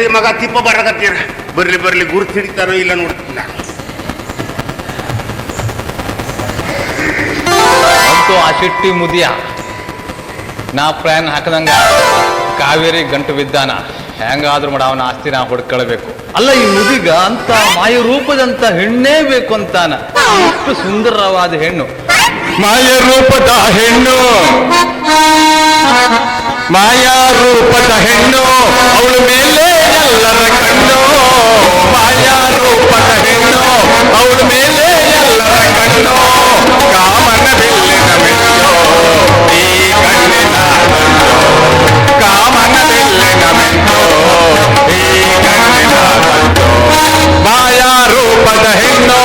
ಕರಿ ಮಗ ತಿಪ್ಪ ಬರಕತ್ತೀರ? ಬರ್ಲಿ ಬರ್ಲಿ ಗುರುತು ಹಿಡಿತಾರೋ ಇಲ್ಲ ಅಂತೂ ಆ ಶಿಟ್ಟಿ ಮುದಿಯ. ನಾ ಪ್ಲಾನ್ ಹಾಕದಂಗ ಕಾವೇರಿ ಗಂಟು ಬಿದ್ದಾನ. ಹೆಂಗಾದ್ರೂ ಮಾಡ ಅವನ ಆಸ್ತಿ ನಾ ಹುಡ್ಕೊಳ್ಬೇಕು. ಅಲ್ಲ ಈ ಮುದಿಗ ಅಂತ ಮಾಯ ರೂಪದಂತ ಹೆಣ್ಣೇ ಬೇಕು ಅಂತಾನ. ಎಷ್ಟು ಸುಂದರವಾದ ಹೆಣ್ಣು. ಮಾಯ ರೂಪದ ಹೆಣ್ಣು. ಮಾಯಾ ರೂಪದ ಹೆಣ್ಣು. ಅವಳ ಮೇಲೆ ಎಲ್ಲರ ಕಣ್ಣು ಮಾಯಾ ರೂಪದ ಹೆಣ್ಣು ಅವಳ ಮೇಲೆ ಎಲ್ಲರ ಕಣ್ಣು ಕಾಮನ ಬಿಲ್ಲಿನ ಮೆಚ್ಚು ಈ ಕಣ್ಣಿನ ಮಂಜು. ಕಾಮನ ಬಿಲ್ಲಿನ ಮೆಚ್ಚು ಈ ಕಣ್ಣಿನ ಮಂಜು. ಮಾಯಾ ರೂಪದ ಹೆಣ್ಣು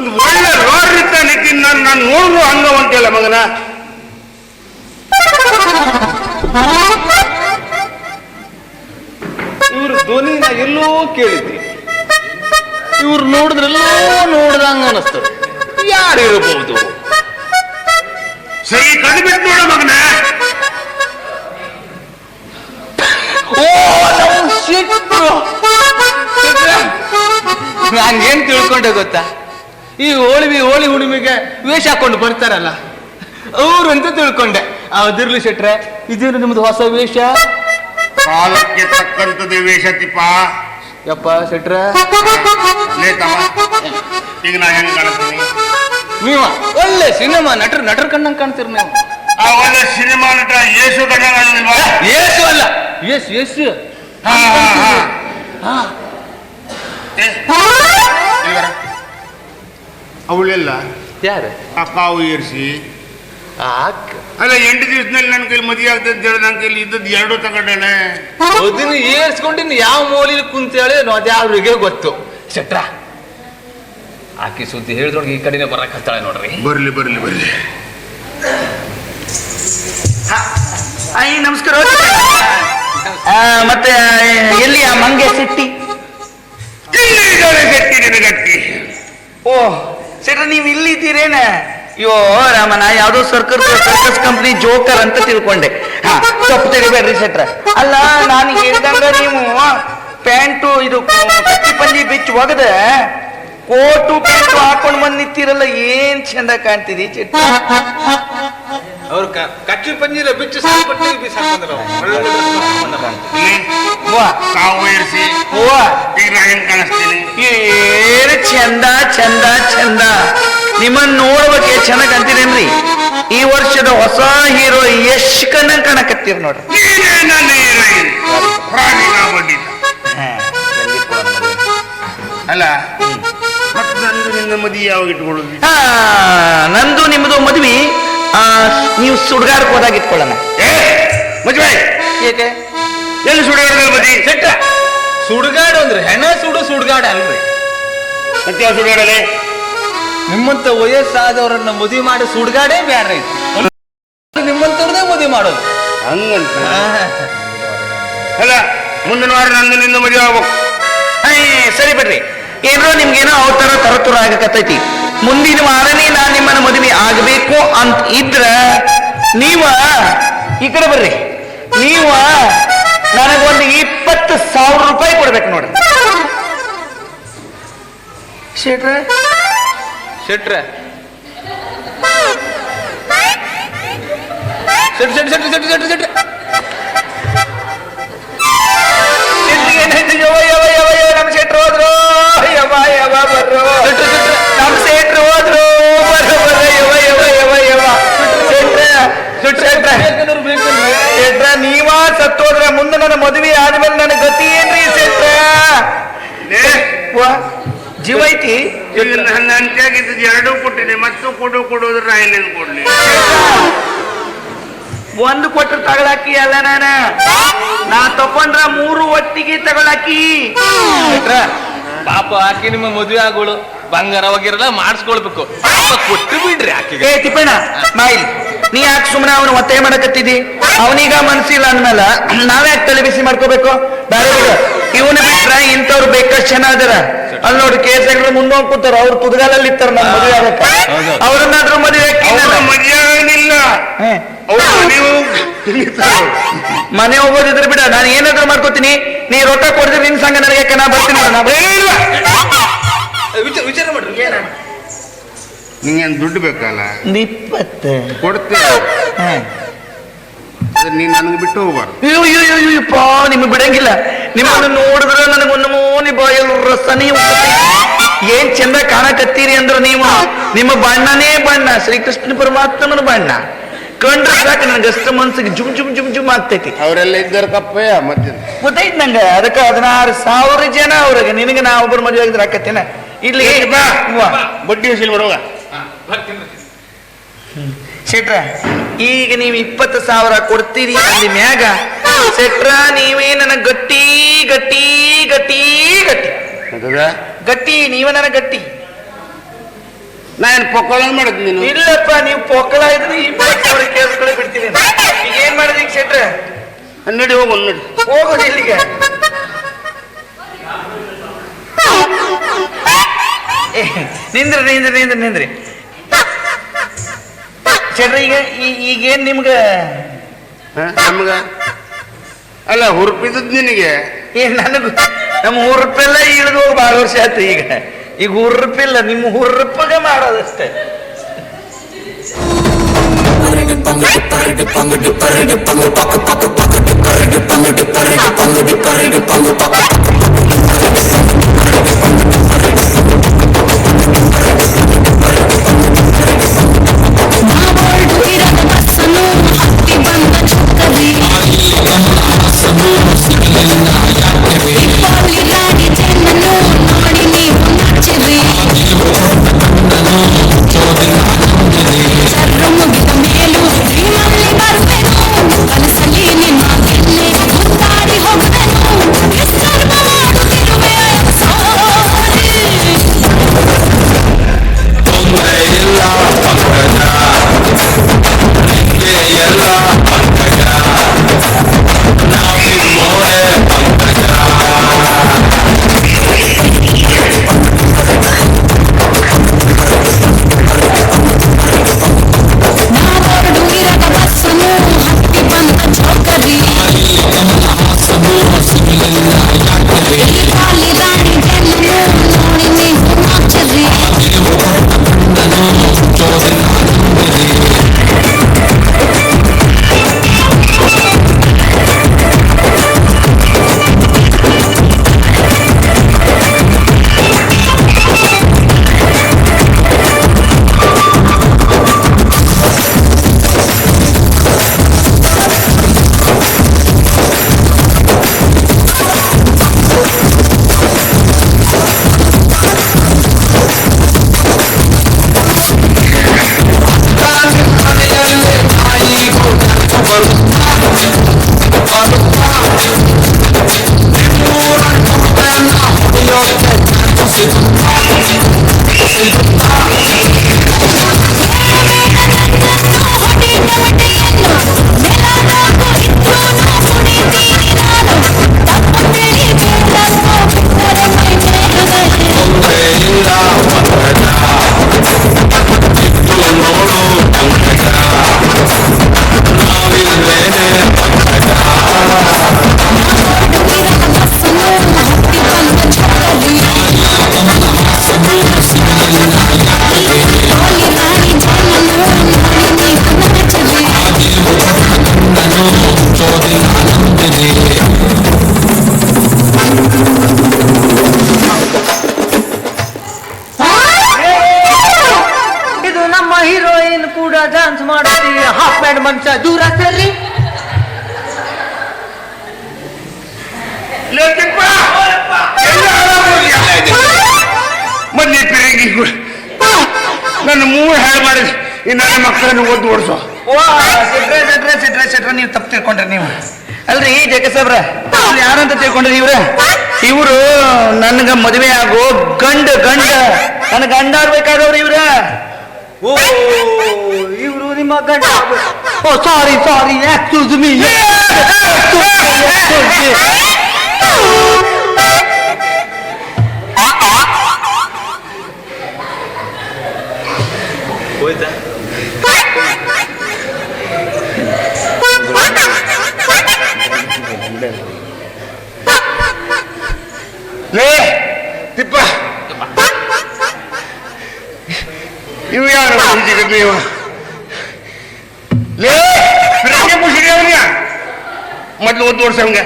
ಒಂದು ಒಳ್ಳೆ ಇತ್ತ ನಿಂತಿನ ನಾನು ನಾನು ನೋಡ್ರು ಅಂತೇಳ ಮಗನ. ಇವ್ರ ಧ್ವನಿನ ಎಲ್ಲೋ ಕೇಳಿದ್ವಿ. ಇವ್ರು ನೋಡಿದ್ರೆಲ್ಲೋ ನೋಡ್ದಂಗ ಅನಸ್ತದೆ ಯಾರಿರಬಹುದು ಸೈ ಕಣ್ಣು ಬಿಟ್ಟು ನೋಡ ಮಗನ. ಓ ನಾನು ಏನ್ ತಿಳ್ಕೊಂಡೆ ಗೊತ್ತಾ? ಈ ಹೋಳಿ ಹೋಳಿ ಹುಣ್ಣಿಮೆಗೆ ವೇಷ ಹಾಕೊಂಡು ಬರ್ತಾರಲ್ಲ ಅವ್ರು ಅಂತ ತಿಳ್ಕೊಂಡೆ. ಅದಿರ್ಲಿ ಶೆಟ್ರೆ ಇದೇನು ನಿಮ್ದು ಹೊಸ ವೇಷ? ಕಾಲಕ್ಕೆ ತಕ್ಕಂಥದ್ದು ವೇಷ ತಿಪ್ಪ. ಯಪ್ಪ ಶೆಟ್ರ. ಈಗ ನಾ ಹೆಂಗ್ ಕಾಣ್ತೀನಿ ನೀವ ಒಳ್ಳೆ ಸಿನಿಮಾ ನಟರು ನಟರು ಕಣ್ಣಂಗ್ ಕಾಣ್ತೀರಿ ನೀವು. ಆ ಒಳ್ಳೆ ಸಿನಿಮಾ ನಟ ಯೇಸು ಕಂಡಂಗಿಲ್ವಾ ಯೇಸು ಅಲ್ಲ. ಯೇಸು ಯೇಸು. ಹಾ ಹಾ ಹಾ? ಅವಳೆಲ್ಲ? ಯಾರು? ಆ ಕಾವು ಏರಿಸಿ? ಅಕ್ಕ ಅಲ್ಲ ಎಂಟು ದಿವಸದಲ್ಲಿ ನನ್ನ ಕೈಲಿ ಮದುವೆ ಆಗ್ತದೆ ಅಂತ ಹೇಳಿ ನನ್ನ ಕೈಲಿ ಇದ್ದದ್ದು ಎರಡು ತಗೊಂಡೇನೆ. ಅದನ್ನ ಏರ್ಸ್ಕೊಂಡಿನ ಯಾವ ಮೂಲೆಯಲ್ಲಿ ಕುಂತೇಳಿ ಅದ್ಯಾವ್ರಿಗೆ ಗೊತ್ತು. ಶೆಟ್ರ. ಆಕಿ ಸುದ್ದಿ ಹೇಳಿದ್ರೊಳಗೆ ಈ ಕಡೆನೇ ಬರಕ್ ಹತ್ತಾಳೆ ನೋಡ್ರಿ. ಬರ್ಲಿ ಬರ್ಲಿ ಬರ್ಲಿ. ಅಯ್ಯ ನಮಸ್ಕಾರ. ಮತ್ತೆ ಎಲ್ಲಿ ಆ ಮಂಗೆ ಸಿಟ್ಟಿ ಇಲ್ಲಿದ್ದೀರೇನ ಅಯ್ಯೋ ರಾಮನ ಯಾವ್ದೋ ಸರ್ಕಸ್ ಸರ್ಕಸ್ ಕಂಪ್ನಿ ಜೋಕರ್ ಅಂತ ತಿಳ್ಕೊಂಡೆ. ಹಾ ತಪ್ಪು ತಿಳಿಬೇಡ್ರಿ ಶೆಟ್ರ. ಅಲ್ಲ ನಾನು ಹೇಳ್ದಂಗ ನೀವು ಪ್ಯಾಂಟು ಇದು ಕಟ್ಟಿ ಪಂಜಿ ಬಿಚ್ಚು ಒಗದ ಕೋಟು ಪ್ಯಾಂಟು ಹಾಕೊಂಡು ಬಂದ್ ನಿಂತಿರಲ್ಲ ಏನ್ ಚಂದ ಕಾಣ್ತಿದಿ ಚಿತ್ರ ಅವ್ರು ಕಚ್ಚಿ ಪಂಜಿರ ಬಿಚ್ಚು ಸಾಕು ಚಂದ ಚಂದ ಚಂದ. ನಿಮ್ಮನ್ನ ನೋಡ್ಬೇಕೆ ಚೆನ್ನಾಗ್ ಅಂತೀರೇನ್ರಿ? ಈ ವರ್ಷದ ಹೊಸ ಹೀರೋ ಯಶ್ ಕಣ್ಣ ಕಾಣಕತ್ತೀರ ನೋಡ್ರಿ. ಅಲ್ಲ ನಂದು ನಿನ್ನ ಮದಿ ಯಾವಾಗ ಇಟ್ಕೊಳ್ಳೋದು? ಹಾ ನಂದು ನಿಮ್ಮದು ಮದ್ವಿ ಆ, ನೀವು ಸುಡ್ಗಾಡಕ್ ಹೋದಾಗ ಇಟ್ಕೊಳ್ಳೋಣ. ಏ ಮದುವೆ ಏಕೆ? ಎಲ್ಲಿ ಸುಡಿಯೋದ್ರಲ್ಲಿ ಮದಿ? ಶೆಟ್ಟ ಸುಡ್ಗಾಡು ಅಂದ್ರೆ ಹೆಣ ಸುಡು ಸುಡ್ಗಾಡ ಅಲ್ರಿ. ಮತ್ತೆ ಯಾವ ನಿಮ್ಮಂತ ವಯಸ್ಸಾದವರನ್ನ ಮದುವೆ ಮಾಡಿ ಸುಡ್ಗಾಡೇ ಬ್ಯಾಡ್ರಿ. ನಿಮ್ಮಂತವ್ರದೇ ಮದುವೆ ಮಾಡೋದು. ಹಂಗಂತ? ಅಲ್ಲ ಮುಂದಿನ ವಾರ ನಂದು ನಿನ್ನ ಮದುವೆ ಆಗ್ಬೇಕು. ಐ, ಸರಿ ಬರ್ರಿ ಏನೋ ನಿಮ್ಗೇನೋ ಅವತಾರ ತರತುರ ಆಗಕತ್ತೈತಿ. ಮುಂದಿನ ವಾರನೇ ನಾನು ನಿಮ್ಮನ್ನ ಮದುವೆ ಆಗ್ಬೇಕು ಅಂತ ಇದ್ರ ನೀವ ಈ ಕಡೆ ಬರ್ರಿ. ನೀವ ನನಗೊಂದು ಇಪ್ಪತ್ತು ಸಾವಿರ ರೂಪಾಯಿ ಕೊಡ್ಬೇಕು ನೋಡ್ರಿ. ಶೇಟ್ರ ಶೆಟ್ರ set set set set set set ಏನಾಯ್ತು ಯವ ಯವ ಯವ ಯವ ನಮ್ಮ ಶೆಟ್ರು ಹೋದ್ರು ಯವ ಯವ ಬರ್ರೋ ನಮ್ ಸೇಟ್ರು ಹೋದ್ರು ಬರ್ರೋ ಬರ್ರೋ ಯವ ಯವ ಯವ ಯವ ಸೇಟ್ರ ಸೇಟ್ರ ಸೇಟ್ರ ನೀವ ಸತ್ತೋದ್ರ ಮುಂದೆ ನನ್ನ ಮದುವೆ ಆದ್ಮೇಲೆ ನನ್ನ ಗತಿ ಏನ್ರಿ ಸೇಟ್ರ ಲೇ, ವಾ, ಜೀವ ಐತಿ ಈಗ ನನ್ನ ಅಂತ್ಯಾಗಿದ್ದು ಎರಡೂ ಕೊಟ್ಟಿದೆ. ಮತ್ತು ಕೊಡು ಕೊಡೋದ್ರ ನಾ ಕೊಡ್ಲಿ? ಒಂದು ಕೊಟ್ರು ತಗೊಳಕಿ ಅಲ್ಲ ನಾನ? ನಾ ತಕೊಂಡ್ರ ಮೂರು ಒಟ್ಟಿಗೆ ತಗೊಳಕಿ ಪಾಪ ಆಕಿ ನಿಮ್ಮ ಮದುವೆ ಆಗೋಳು. ಬಂಗಾರ ಹೋಗಿರಲ್ಲ ಮಾಡಿಸ್ಕೊಳ್ಬೇಕು. ಪಾಪ ಕೊಟ್ಟು ಬಿಡ್ರಿ ಆಕೆ ಏ ತಿಪ್ಪಣ್ಣ ಮಾಯಿಲ್ ನೀ ಯಾಕೆ ಸುಮ್ಮನೆ ಅವನು ಒತ್ತೆ ಮಾಡಕತ್ತಿದಿ? ಅವನೀಗ ಮನ್ಸಿಲ್ಲ ಅಂದ್ಮೇಲೆ ನಾವ್ಯಾಕೆ ತಲೆ ಬಿಸಿ ಮಾಡ್ಕೋಬೇಕು? ಬೇರೆ ಇವನ ಬಿಟ್ರ ಇಂಥವ್ರು ಬೇಕಷ್ಟು ಜನ ಅದರ ಅಲ್ಲಿ ನೋಡಿ ಕೇಸಗಳು ಮುಂದೆ ಕೂತಾರ? ಅವ್ರು ತುದಗಾಲಲ್ಲಿ ಇರ್ತಾರ ನಮ್ಮ ಮದುವೆ ಆಗಕ್ಕೆ. ಅವ್ರನ್ನಾದ್ರೂ ಮದುವೆ ಹಾಕಿ ಅವ್ರ ನಾನು. ಮದುವೆ ಆಗಲಿಲ್ಲ ಹೇ. ನೀವು ತಿಳಿತಾರೆ. ಮನೆ ಹೋಗೋದಿದ್ರೆ ಬಿಡ ನಾನು ಏನಾದ್ರೂ ಮಾಡ್ಕೋತೀನಿ. ನೀ ರೊಕ್ಕ ಕೊಡಿದ್ರೆ ನಿನ್ ಸಂಗ ನನಗೆ ಯಾಕೆ ನಾ ಬರ್ತೀನಿ ನಾ ವಿಚಾರ ಮಾಡ್ರಿ ನಿಂಗೇನು ದುಡ್ಡು ಬೇಕಲ್ಲ? ಇಪ್ಪತ್ತು ಕೊಡ್ತೀನಿ ನೀನ್ ನನಗೆ ಬಿಟ್ಟು ಹೋಗ್ಬಾರ್ದು. ಅಯ್ಯೋ ಅಯ್ಯೋ ಅಯ್ಯೋ ಅಯ್ಯಪ್ಪ ನಿಮಗೆ ಬಿಡಂಗಿಲ್ಲ. ನಿಮ್ಮನ್ನು ನೋಡಿದ್ರೆ ನನಗೊಂದು ಮೋನಿ ಬಾಯಲ್ಲಿ ರಸನಿ ಉಕ್ಕುತ್ತೆ. ಏನ್ ಚಂದ ಕಾಣಕತ್ತೀರಿ ಅಂದ್ರೆ ನೀವು? ನಿಮ್ಮ ಬಣ್ಣನೇ ಬಣ್ಣ ಶ್ರೀಕೃಷ್ಣ ಪರಮಾತ್ಮನ ಬಣ್ಣ. ಕಂಡ್ರೆ ಸಾಕು ನನಗೆ ಅಷ್ಟು ಮನ್ಸಿಗೆ ಜುಮ್ ಜುಮ್ ಜುಮ್ ಜುಮ್ ಆಗ್ತೈತಿ. ಅವರೆಲ್ಲ ಇದ್ದಾರೆ ಕಪ್ಪಯ್ಯ ಮತ್ತೆ ಗೊತ್ತೈತ್ ನಂಗೆ ಅದಕ್ಕೆ ಹದಿನಾರು ಸಾವಿರ ಜನ ಅವ್ರಿಗೆ. ನಿನಗೆ ನಾ ಒಬ್ಬರು ಮದುವೆ ಆಗಿದ್ರೆ ಹಾಕತ್ತೇನ. ಇಲ್ಲಿ ಬಾ. ಬಡ್ಡಿ ವಸೂಲಿ ಶೆಟ್ರ ಈಗ ನೀವು ಇಪ್ಪತ್ತು ಸಾವಿರ ಕೊಡ್ತೀರಿ ಅಲ್ಲಿ ಮ್ಯಾಗ ಶೆಟ್ರ ನೀವೇ ನನಗೆ ಗಟ್ಟಿ ಗಟ್ಟಿ ಗಟ್ಟಿ ಗಟ್ಟಿ. ಗಟ್ಟಿ ನೀವೇ ನನಗೆ ಗಟ್ಟಿ. ನಾನು ಪೊಕ್ಕಳ ಮಾಡಿದ್ ನೀನು? ಇಲ್ಲಪ್ಪ ನೀವು ಪೊಕ್ಕಳ ಇದ್ರೆ ಇಪ್ಪತ್ತು ಸಾವಿರ ಕೇಸ್ಗಳೇ ಬಿಡ್ತೀನಿ. ಈಗ ಏನ್ ಮಾಡಿದ್ರಿ ಶೆಟ್ರ? ನಡಿ ಹೋಗು ನೋಡಿ. ಹೋಗೋದು ಇಲ್ಲಿಗೆ. ನಿಂದ್ರಿ ನಿಂದ್ರಿ ನಿಂದ್ರಿ ನಿಂದ್ರಿ. ಶೆಟ್ರ ಈಗ ಈಗೇನ್ ನಿಮ್ಗೆ? ನಮ್ಗ? ಅಲ್ಲ ಹುರುಪಿದ್ದದ್ ನಿನಗೆ? ಏನು ನನಗೆ ನಮ್ಮ ಹುರುಪೆಲ್ಲ ಇಳಿದು ಹೋಗಿ ಭಾಳ ವರ್ಷ ಆಯ್ತು ಈಗ. ಈಗ ಹುರುಪಿಲ್ಲ ನಿಮ್ಮ ಹುರುಪಗೆ ಮಾಡೋದಷ್ಟೇ. ನಾವೊಳ್ಳಿರದ ಮಕ್ಕಳನ್ನು ಒದ್ದು ಓಡಿಸು. ಓ ಸಿಟ್ರೆ ಸಿಟ್ರೆ ಸಿಟ್ರೆ ಸಿಟ್ರೆ ನೀವು ತಪ್ಪು ತಿಳ್ಕೊಂಡ್ರಿ ನೀವು. ಅಲ್ರಿ ಜಗ ಸಾಬ್ರ ಯಾರಂತ ತಿಳ್ಕೊಂಡ್ರಿ ಇವ್ರ? ಇವರು ನನ್ಗ ಮದುವೆ ಆಗೋ ಗಂಡ ಗಂಡ ನನ್ನ ಗಂಡ ಆಗ್ಬೇಕಾದವ್ರ ಇವ್ರ. ಓ ಇವರು ನಿಮ್ಮ ಗಂಡ ಓ ಸಾರಿ ಸಾರಿ ಎಕ್ಸ್ಕ್ಯೂಸ್ ಮೀ ಲೇ ನೀವು ಲೇ ಪಿರಂಗಿ ಮುಸಿರಿ ಅವನಿಯ ಮೊದ್ಲು ಒದ್ದು ಓಡಿಸ ಹಂಗ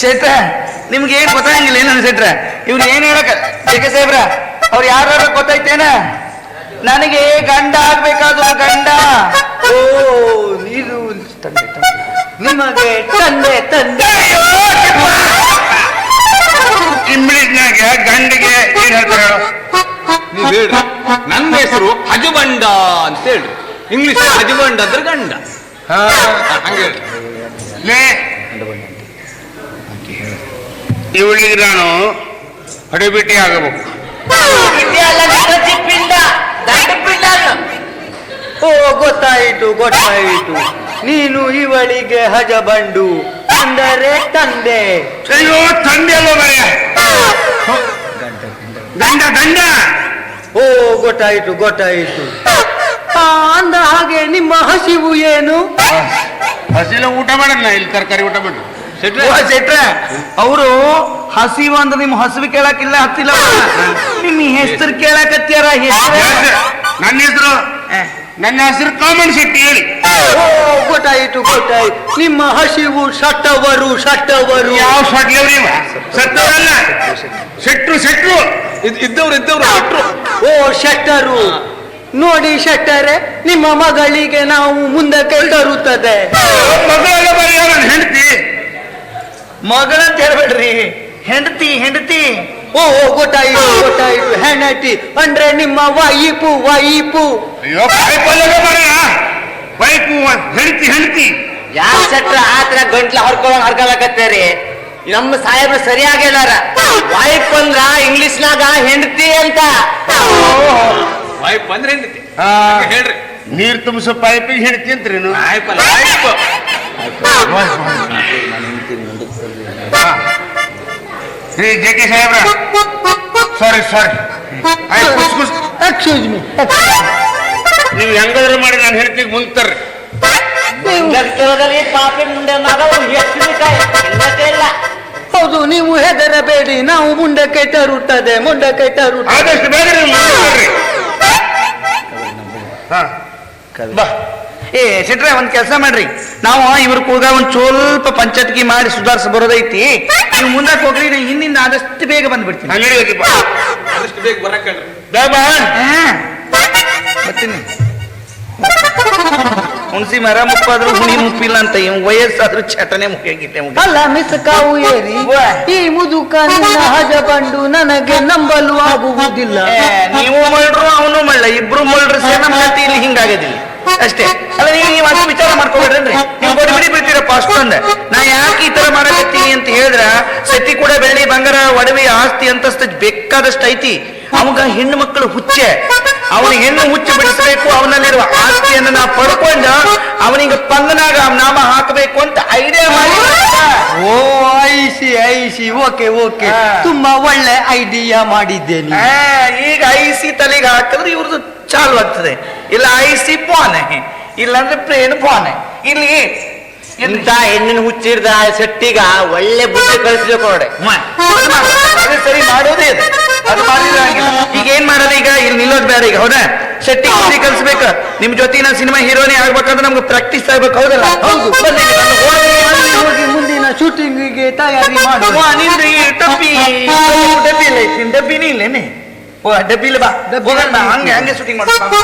ಶೆಟ್ರ ನಿಮ್ಗೆ ಏನ್ ಗೊತ್ತಾಗಿಲ್ಲ ಏನು ಶೆಟ್ರ ಇವ್ರು ಏನ್ ಹೇಳಕ ಜಗ ಸಾಹೇಬ್ರ ಅವ್ರು ಯಾರು ಗೊತ್ತೈತೇನ ನನಗೆ ಗಂಡ ಆಗ್ಬೇಕಾದ್ರು ಗಂಡ. ಓ ನೀರು ತಂದೆ ತಂದೆ. ನಿಮಗೆ ತಂದೆ ತಂದೆ. ಇಂಗ್ಲಿಷ್ನಾಗ ಗಂಡಿಗೆ ಏನ್ ಹೇಳ್ತಾರೆ? ಹೇಳು? ನನ್ನ ಹೆಸರು ಹಜಬಂಡ ಅಂತ ಹೇಳಿ. ಇಂಗ್ಲಿಷ್ ಹಜಬಂಡ ಅಂದ್ರೆ ಗಂಡ. ಹಾ ಹಂಗೆ ಲೇ ಇವಳಿಗೆ ನಾನು ಹೊಡೆಬಿಟ್ಟಿ ಆಗಬೇಕು. ಓ ಗೊತ್ತಾಯಿತು ಗೊತ್ತಾಯಿತು. ನೀನು ಇವಳಿಗೆ ಹಜಬಂಡು. ಅಂದರೆ ತಂದೆ. ಅಯ್ಯೋ ತಂದೆ ಅಲ್ವ ಮರೆಯ? ಗಂಡ ಗಂಡ. ಓ ಗೊತ್ತಾಯಿತು ಗೊತ್ತಾಯಿತು. ಅಂದ ಹಾಗೆ ನಿಮ್ಮ ಹಸಿವು ಏನು? ಹಸಿಲ ಊಟ ಮಾಡಲ್ಲ ಇಲ್ಲಿ ತರಕಾರಿ ಊಟ ಮಾಡು. ಸೆಟ್ರೆ ಅವರು ಹಸಿವು ಅಂದ್ರೆ ನಿಮ್ಮ ಹಸಿವು ಕೇಳಕ್ಕಿಲ್ಲ ಹತ್ತಿಲ್ಲ. ನಿಮ್ಮ ಹೆಸರು ಕೇಳಕತ್ಯಾರ ಹೆಸರು? ನನ್ನ ಹೆಸರು? ನನ್ನ ಹೆಸರು ಕಾಮನ್ ಶೆಟ್ಟಿ ಹೇಳಿ. ಓ ಗೊತ್ತಾಯಿತು ಗೊತ್ತಾಯಿತು. ನಿಮ್ಮ ಹಸಿವು ಸಟ್ಟವರು ಸಟ್ಟವರು ಯಾವ ಸಡ್ಲವ್ರಿ ಸತ್ತವರಲ್ಲ. ಶೆಟ್ರು ಶೆಟ್ರು. ಇದ್- ಇದ್ದವ್ರು ಇದ್ದವ್ರು ಶೆಟ್ರು. ಓ ಶೆಟ್ಟರು. ನೋಡಿ ಶೆಟ್ಟರೆ ನಿಮ್ಮ ಮಗಳಿಗೆ ನಾವು ಮುಂದೆ ತರುತ್ತದೆ. ಮಗಳ ಬರೀ ನನ್ನ ಹೆಂಡತಿ. ಮಗಳಂತ ಹೇಳ್ಬೇಡ್ರಿ. ಹೆಂಡತಿ ಹೆಂಡತಿ. ಓ ಓ, ಗೊತ್ತಾಯಿತು ಗೊತ್ತಾಯಿತು. ಹೆಣಟಿ ಅಂದ್ರೆ ನಿಮ್ಮ ವೈಪು ವೈಪು. ಅಯ್ಯೋ ಪೈಪಲ್ಲ ಬರೀ ಪೈಪು ಹೆಂಡತಿ ಹೆಂಡತಿ. ಯಾರ್ ಸಟ್ರ ಆತರ ಗಂಟ್ಲ ಹರ್ಕೊಳಂಗ್ ಹರ್ಕೊಳಕತ್ತೇರಿ ನಮ್ಮ ಸಾಹೇಬ್ರು ಸರಿಯಾಗಿ ಹೇಳಾರ ವೈಫ್ ಅಂದ್ರ ಇಂಗ್ಲಿಷ್ನಾಗ ಹೆಂಡತಿ ಅಂತ. ವೈಫ್ ಅಂದ್ರೆ ಹೆಂಡತಿ. ಹಾ. ಹೇಳ್ರಿ. ನೀರ್ ತುಂಬಿಸ ಪೈಪಿಗೆ ಹೆಂಡತಿ ಅಂತ್ರೇನು ವೈಫ್ ಅಲ್ಲ ವೈಫ್ ಜೆ ಕೆ ಸಾಹೇಬ್ರ. ಸಾರಿ ಸಾರಿ ಆಯ್ತು ಕುಸ್ ಕುಸ್ ಎಕ್ಸ್ಕ್ಯೂಸ್ ಮೀ ನೀವು ಹೆಂಗಾದ್ರೂ ಮಾಡಿ ನಾನು ಹೇಳ್ತೀನಿ ಮುಂತರ್ರಿ ಪಾಪಿ ಮುಂದೆ ಮಗಳು ಎಷ್ಟು ಇಲ್ಲ. ಹೌದು ನೀವು ಹೆದರಬೇಡಿ ನಾವು ಮುಂದಕ್ಕೆ ತರುತ್ತದೆ ಮುಂದಕ್ಕೆ ತರುತ್ತದೆ. ಆದಷ್ಟು ಬೇಗ ನೀವು ಮುಂದುವರ್ರಿ. ಹಾ ಬಾ. ಏ ಸಿಟ್ರೆ ಒಂದ್ ಕೆಲಸ ಮಾಡ್ರಿ. ನಾವು ಇವ್ರ ಕೂಗ ಒಂದ್ ಸ್ವಲ್ಪ ಪಂಚಟ್ಗಿ ಮಾಡಿ ಸುಧಾರಿಸ ಬರೋದೈತಿ. ನೀವು ಮುಂದಕ್ಕೆ ಹೋಗ್ರಿ ನಾ ಹಿಂದಿಂದ ಆದಷ್ಟು ಬೇಗ ಬಂದ್ಬಿಡ್ತೀನಿ. ಬಿಡ್ತೀನಿ ಆದಷ್ಟು ಬೇಗ ಬಾ ಬಾ. ಬರ್ತೀನಿ. ಹುಣಸಿ ಮರ ಮುಪ್ಪಾದ್ರೂ ಹುಣಿ ಮುಪ್ಪಿಲ್ಲ ಅಂತ ಇವ್ ವಯಸ್ಸಾದ್ರೂ ಚಟನೆ ಮುಗಿಯಾಗಿತ್ತೆ ಅಲ್ಲ ಮಿಸ್ ಕಾವು ಏರಿ ಈ ಮುದುಕ ನಿನ್ನ ಹಜ ಬಂಡು ನನಗೆ ನಂಬಲು ಆಗುವುದಿಲ್ಲ. ನೀವು ಮಳ್ರು ಅವನು ಮಳ್ಳ. ಇಬ್ರು ಮಳ್ರು ಸೇನ ಮಾತಿ ಇಲ್ಲಿ ಹಿಂಗಾಗೋದಿಲ್ಲ. ಅಷ್ಟೇ. ಅಲ್ಲ ನೀವು ನೀವು ಅದು ವಿಚಾರ ಮಾಡ್ಕೊಬೇಡ್ರಿ ನೀವು ಬಡ ಬಿಡಿ ಬಿಡ್ತೀರಪ್ಪ ಅಷ್ಟೊಂದ ನಾ ಯಾಕೆ ಈ ತರ ಮಾಡಕತ್ತೀನಿ ಅಂತ ಹೇಳಿದ್ರ ಸತಿ ಕೂಡ ಬೆಳ್ಳಿ ಬಂಗಾರ ಒಡವೆ ಆಸ್ತಿ ಅಂತಸ್ತ ಬೇಕಾದಷ್ಟು ಐತಿ. ಅವಾಗ ಹೆಣ್ಣು ಮಕ್ಕಳು ಹುಚ್ಚೆ. ಅವನ ಹೆಣ್ಣು ಹುಚ್ಚು ಬಿಡಿಸಬೇಕು ಅವನಲ್ಲಿರುವ ಆಸ್ತಿಯನ್ನು ನಾ ಪಡ್ಕೊಂಡ ಅವನಿಗೆ ಪಂಗನಾಗ ನಾಮ ಹಾಕಬೇಕು ಅಂತ ಐಡಿಯಾ ಮಾಡಿ ಓ I see I see okay okay. ತುಂಬಾ ಒಳ್ಳೆ ಐಡಿಯಾ ಮಾಡಿದ್ದೇನೆ ಈಗ ಐಸಿ ತಲೆಗೆ ಹಾಕಿದ್ರೆ ಇವ್ರದ್ದು ಚಾಲು ಆಗ್ತದೆ ಇಲ್ಲ ಐಸಿ ಪಾನೆ ಇಲ್ಲಾಂದ್ರೆ ಪ್ಲೇನ್ ಪಾನೆ ಇಲ್ಲಿ ಇಂತ ಹೆಣ್ಣಿನ ಹುಚ್ಚಿರ್ದ ಸೆಟ್ಟಿಗ ಒಳ್ಳೆ ಬುದ್ಧಿ ಕಳಿಸ್ಬೇಕು ನೋಡೆ ಅದು ಸರಿ ಮಾಡೋದೇ ಇದೆ ಅದು ಮಾಡಿದ್ರೆ ಹಂಗಿಲ್ಲ. ಈಗ ಏನ್ ಮಾಡೋದು ಈಗ ಇಲ್ಲಿ ನಿಲ್ಲೋದು ಬೇಡ ಈಗ ಹೌದಾ ಶೆಟ್ಟಿ ಬುದ್ಧಿ ಕಲ್ಸ್ಬೇಕ ನಿಮ್ ಜೊತೆ ನಾ ಸಿನಿಮಾ ಹೀರೋನಿ ಆಗ್ಬೇಕಂದ್ರೆ ನಮ್ಗೆ ಪ್ರಾಕ್ಟೀಸ್ ಆಗ್ಬೇಕು ಹೌದಲ್ಲ ಹೌದು ಬನ್ನಿ, ಹೋಗಿ ಹೋಗಿ ಮುಂದಿನ ಶೂಟಿಂಗ್ ತಯಾರಿ ಮಾಡುವ. ಅವ್ವ, ನಿಂದು ಈ ಡಬ್ಬಿ ಡಬ್ಬಿ ಇಲ್ಲ ಐತಿ ಡಬ್ಬಿನೇ ಇಲ್ಲೇನೆ ಓ ಡಬ್ಬಿಲಿ ಬಾ ಹೋಗೋಣ ಬಾ ಹಂಗೆ ಹಂಗೆ ಶೂಟಿಂಗ್ ಮಾಡೋಣ ಬಾ.